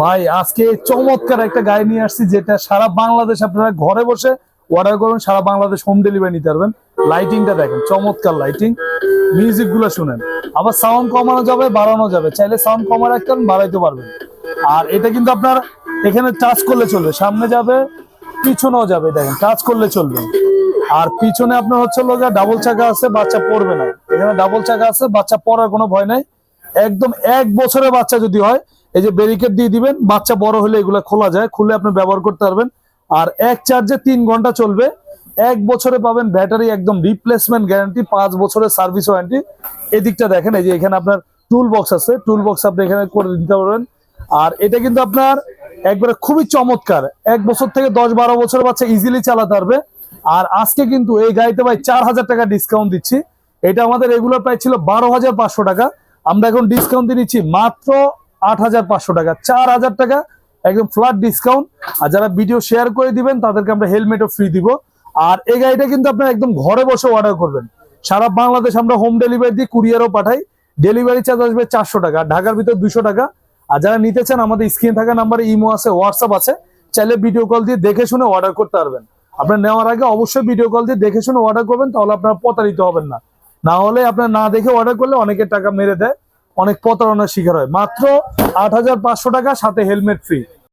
ভাই, আজকে চমৎকার একটা গাড়ি নিয়ে আসছি যেটা সারা বাংলাদেশ আপনারা ঘরে বসে অর্ডার করুন সারা বাংলাদেশ হোম ডেলিভারি নিতে পারবেন। লাইটিংটা দেখেন, চমৎকার লাইটিং মিউজিকগুলো শুনেন। আবার সাউন্ড কমানো যাবে, বাড়ানো যাবে। চাইলে সাউন্ড কমা রাখতে বাড়াইতে পারবেন। আর এটা কিন্তু আপনার এখানে টাচ করলে চলবে। সামনে যাবে, পিছনেও যাবে, দেখেন টাচ করলে চলবে। আর পিছনে আপনার হচ্ছে লোক ডাবল চাকা আছে, বাচ্চা পড়বে না। এখানে ডাবল চাকা আছে, বাচ্চা পড়ার কোনো ভয় নাই। একদম এক বছরের বাচ্চা যদি হয় এই যে ব্যারিকেড দিয়ে দিবেন, বাচ্চা বড় হলে এগুলা খোলা যায়, খুলে আপনি ব্যবহার করতে পারবেন। আর এক চার্জে তিন ঘণ্টা চলবে। এক বছরে পাবেন ব্যাটারি একদম রিপ্লেসমেন্ট গ্যারান্টি পাঁচ বছরের সার্ভিস ওয়ারেন্টি এদিকটা দেখেন, এই যে এখানে আপনার টুল বক্স আছে টুল বক্স আপনি এখানে করে দিতে পারবেন। আর এটা কিন্তু আপনার একবারে খুবই চমৎকার। এক বছর থেকে দশ বারো বছর বাচ্চা ইজিলি চালাতে পারবে। আর আজকে কিন্তু এই গাড়িতে ভাই চার হাজার টাকা ডিসকাউন্ট দিচ্ছি। এটা আমাদের রেগুলার প্রাইস ছিল বারো হাজার পাঁচশো টাকা। আমরা এখন ডিসকাউন্ট দিয়ে দিচ্ছি মাত্র আট হাজার পাঁচশো টাকা, চার হাজার টাকা, একদম ফ্ল্যাট ডিসকাউন্ট আর যারা ভিডিও শেয়ার করে দিবেন, তাদেরকে আমরা হেলমেটও ফ্রি দিব। আর এই গাড়িটা কিন্তু আপনার একদম ঘরে বসে অর্ডার করবেন। সারা বাংলাদেশ আমরা হোম ডেলিভারি দিই কুরিয়ারও পাঠাই। ডেলিভারি চার্জ আসবে চারশো টাকা, ঢাকার ভিতর দুশো টাকা। আর যারা নিতে চান, আমাদের স্ক্রিন থাকা নাম্বারে ইমো আছে হোয়াটসঅ্যাপ আছে। চাইলে ভিডিও কল দিয়ে দেখে শুনে অর্ডার করতে পারবেন। আপনার নেওয়ার আগে অবশ্যই ভিডিও কল দিয়ে দেখে শুনে অর্ডার করবেন, তাহলে আপনার প্রতারিত হবেন না। না হলে আপনার না দেখে অর্ডার করলে অনেকে টাকা মেরে দেয়। অনেক প্রতারণার শিকার হয়। মাত্র আট হাজার পাঁচশো টাকা সাথে হেলমেট ফ্রি